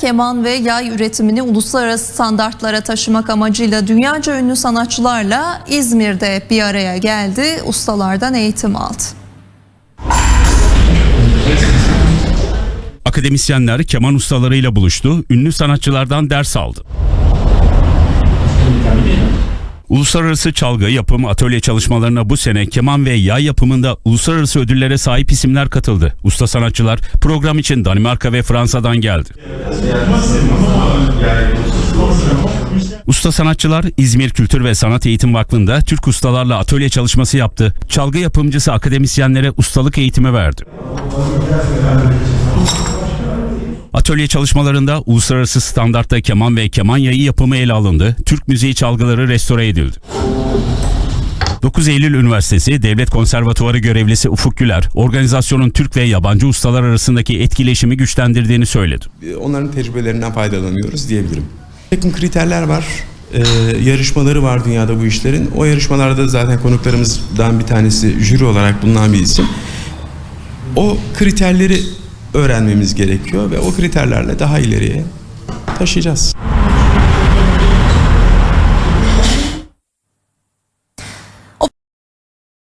Keman ve yay üretimini uluslararası standartlara taşımak amacıyla dünyaca ünlü sanatçılarla İzmir'de bir araya geldi. Ustalardan eğitim aldı. Akademisyenler keman ustalarıyla buluştu, ünlü sanatçılardan ders aldı. Uluslararası çalgı yapım atölye çalışmalarına bu sene keman ve yay yapımında uluslararası ödüllere sahip isimler katıldı. Usta sanatçılar program için Danimarka ve Fransa'dan geldi. Usta sanatçılar İzmir Kültür ve Sanat Eğitim Vakfı'nda Türk ustalarla atölye çalışması yaptı. Çalgı yapımcısı akademisyenlere ustalık eğitimi verdi. Atölye çalışmalarında uluslararası standartta keman ve keman yayı yapımı ele alındı. Türk müziği çalgıları restore edildi. 9 Eylül Üniversitesi Devlet Konservatuvarı görevlisi Ufuk Güler, organizasyonun Türk ve yabancı ustalar arasındaki etkileşimi güçlendirdiğini söyledi. onların tecrübelerinden faydalanıyoruz diyebilirim. Takım kriterler var, e, yarışmaları var dünyada bu işlerin. O yarışmalarda zaten konuklarımızdan bir tanesi jüri olarak bulunan bir isim. O kriterleri öğrenmemiz gerekiyor ve o kriterlerle daha ileriye taşıyacağız.